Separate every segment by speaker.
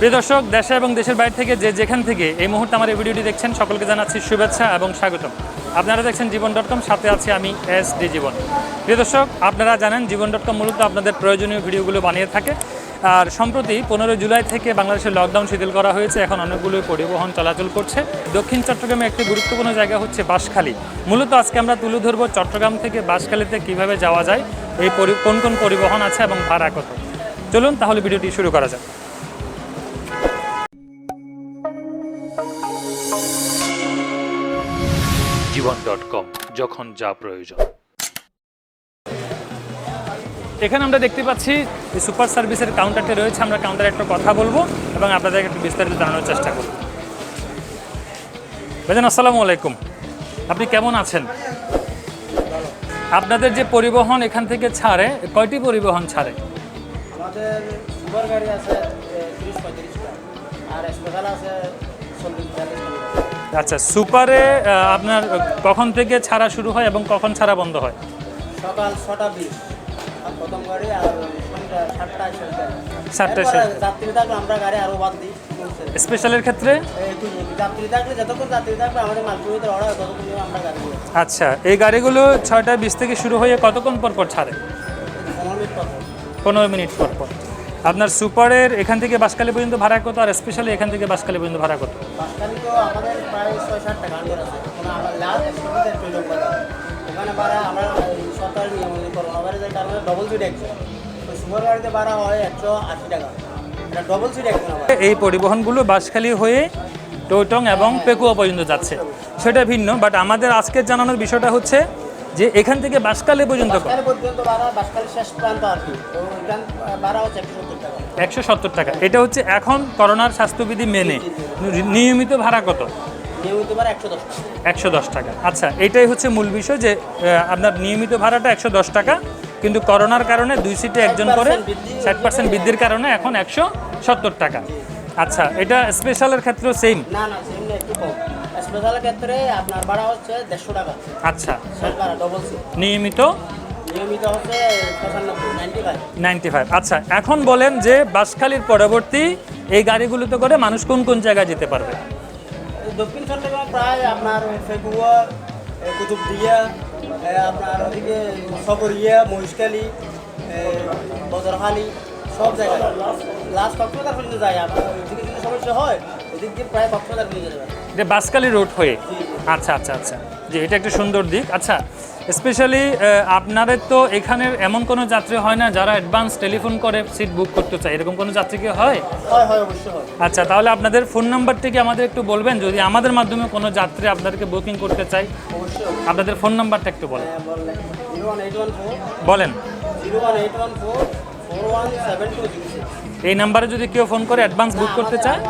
Speaker 1: প্রিয় দর্শক, দেশে এবং দেশের বাইরে থেকে যে যেখান থেকে এই মুহূর্তে আমার এই ভিডিওটি দেখছেন, সকলকে জানাচ্ছি শুভেচ্ছা এবং স্বাগতম। আপনারা দেখছেন জীবন ডট কম, সাথে আছি আমি এস ডি জীবন। প্রিয় দর্শক, আপনারা জানেন জীবন ডট কম মূলত আপনাদের প্রয়োজনীয় ভিডিওগুলো বানিয়ে থাকে। আর সম্প্রতি পনেরো জুলাই থেকে বাংলাদেশের লকডাউন শিথিল করা হয়েছে। এখন অনেকগুলো পরিবহন চলাচল করছে। দক্ষিণ চট্টগ্রামে একটি গুরুত্বপূর্ণ জায়গা হচ্ছে বাঁশখালী। মূলত আজকে আমরা তুলে ধরবো চট্টগ্রাম থেকে বাঁশখালীতে কীভাবে যাওয়া যায়, এই কোন কোন পরিবহন আছে এবং ভাড়া কত। চলুন তাহলে ভিডিওটি শুরু করা যাক। জীবন ডট কম যখন যা প্রয়োজন। এখানে আমরা দেখতে পাচ্ছি যে সুপার সার্ভিসের কাউন্টারটি রয়েছে আমরা কাউন্টারে একটু কথা বলব এবং আপনাদের একটু বিস্তারিত জানানোর চেষ্টা করব। ভাইজান আসসালামু আলাইকুম। আপনি কেমন আছেন? আপনাদের যে পরিবহন এখান থেকে ছাড়ে কয়টি পরিবহন ছাড়ে?
Speaker 2: আমাদের সুপার গাড়ি আছে আর স্পেশাল আছে
Speaker 1: আচ্ছা সুপারে আপনার কখন থেকে ছাড়া শুরু হয় এবং কখন ছাড়া বন্ধ হয়?
Speaker 2: সকাল ছটা বিশ প্রথম গাড়ি আর সাতটায় শেষ গাড়ি
Speaker 1: সাতটায়
Speaker 2: এরপরে
Speaker 1: শেষ।
Speaker 2: যাত্রী থাকলে আমরা গাড়ি আরও বাদ দিই।
Speaker 1: স্পেশালের ক্ষেত্রে? আচ্ছা এই গাড়িগুলো ছয়টা বিশ থেকে শুরু হয়ে কতক্ষণ পর পর ছাড়ে।
Speaker 2: পনেরো মিনিট পর পর।
Speaker 1: আপনার সুপারের এখান থেকে বাসকালী পর্যন্ত ভাড়া কত আর স্পেশালি এখান থেকে বাসকালী পর্যন্ত ভাড়া কত?
Speaker 2: বাসখালি তো আমাদের প্রায় ছয় আছে। ওখানে আমার লাস্ট বাজার ওখানে আমরা নিয়ম করোনা ভাইরাসের কারণে ডবল সিট একশো তো গাড়িতে হয় একশো আশি টাকা। ডবল
Speaker 1: এই পরিবহনগুলো বাসখালী হয়ে টৌটং এবং পেকুয়া পর্যন্ত যাচ্ছে। সেটা ভিন্ন বাট আমাদের আজকের জানানোর বিষয়টা হচ্ছে যে এখান থেকে বাসকালী পর্যন্ত
Speaker 2: শেষ প্রান্ত আর কি। একশো সত্তর টাকা।
Speaker 1: এটা হচ্ছে এখন করোনার স্বাস্থ্যবিধি মেনে। নিয়মিত ভাড়া কত?
Speaker 2: একশো দশ টাকা।
Speaker 1: আচ্ছা এটাই হচ্ছে মূল বিষয় যে আপনার নিয়মিত ভাড়াটা একশো দশ টাকা কিন্তু করোনার কারণে দুই সিটে একজন করে ষাট পার্সেন্ট বৃদ্ধির কারণে এখন একশো সত্তর টাকা। আচ্ছা এটা স্পেশালের ক্ষেত্রেও সেম
Speaker 2: না না সেমনি একটু কম। স্পেশালের ক্ষেত্রে আপনার ভাড়া হচ্ছে দেড়শো টাকা।
Speaker 1: আচ্ছা।
Speaker 2: ডবল
Speaker 1: নিয়মিত? আচ্ছা এখন বলেন যে বাসখালীর পরবর্তী এই গাড়িগুলোতে করে মানুষ কোন কোন জায়গায় যেতে পারবে?
Speaker 2: দক্ষিণ চট্টগ্রাম প্রায় আপনার ফেগুয়া এ, কুতুবদিয়া আপনার ওদিকে সকরিয়া মহিষকালী বদরহালি সব জায়গায়। লাস্ট কক্সবাজার পর্যন্ত যায় আপনার যদি সমস্যা হয়
Speaker 1: এটা বাসখালী রোড হয়ে? আচ্ছা আচ্ছা আচ্ছা। জি এটা একটা সুন্দর দিক। আচ্ছা স্পেশালি আপনাদের তো এখানের এমন কোনো যাত্রী হয় না যারা অ্যাডভান্স টেলিফোন করে সিট বুক করতে চায়? এরকম কোনো যাত্রী কি হয়? আচ্ছা তাহলে আপনাদের ফোন নাম্বারটি কি আমাদের একটু বলবেন? যদি আমাদের মাধ্যমে কোনো যাত্রী আপনাদেরকে বুকিং করতে চাই। আপনাদের ফোন নাম্বারটা একটু বলেন। বলেন এই নাম্বারে যদি কেউ ফোন করে অ্যাডভান্স বুক করতে চায়?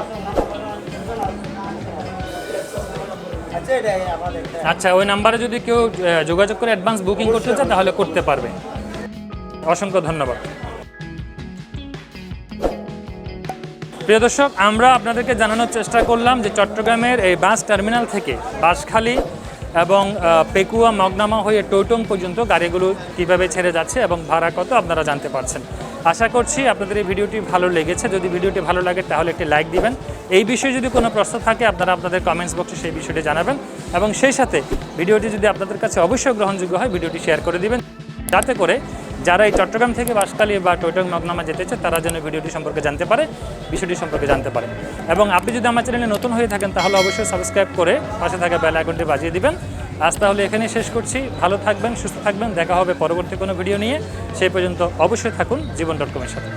Speaker 2: আচ্ছা
Speaker 1: ওই নাম্বারে যদি কেউ যোগাযোগ করে অ্যাডভান্স বুকিং করতে চায়, তাহলে করতে পারবে। অসংখ্য ধন্যবাদ। প্রিয় দর্শক, আমরা আপনাদেরকে জানানোর চেষ্টা করলাম যে চট্টগ্রামের এই বাস টার্মিনাল থেকে বাসখালী এবং পেকুয়া, মগনামা হয়ে টৌটং পর্যন্ত গাড়িগুলো কীভাবে ছেড়ে যাচ্ছে এবং ভাড়া কত, আপনারা জানতে পারছেন। আশা করছি আপনাদের এই ভিডিওটি ভালো লেগেছে। যদি ভিডিওটি ভালো লাগে তাহলে একটি লাইক দিবেন। এই বিষয়ে যদি কোনো প্রশ্ন থাকে আপনারা আপনাদের কমেন্টস বক্সে সেই বিষয়টি জানাবেন এবং সেই সাথে ভিডিওটি যদি আপনাদের কাছে অবশ্যই গ্রহণযোগ্য হয়, ভিডিওটি শেয়ার করে দিবেন। যাতে করে যারা এই চট্টগ্রাম থেকে বাসকালী বা টৈটং মগনামা যেতে চায়, তারা যেন ভিডিওটি সম্পর্কে জানতে পারে, বিষয়টি সম্পর্কে জানতে পারে। এবং আপনি যদি আমার চ্যানেলে নতুন হয়ে থাকেন, তাহলে অবশ্যই সাবস্ক্রাইব করে পাশে থাকা বেল আইকনটি বাজিয়ে দিবেন। আজ তাহলে এখানে শেষ করছি। ভালো থাকবেন, সুস্থ থাকবেন। দেখা হবে পরবর্তী কোনো ভিডিও নিয়ে। সেই পর্যন্ত অবশ্যই থাকুন জীবন ডট কমের সাথে।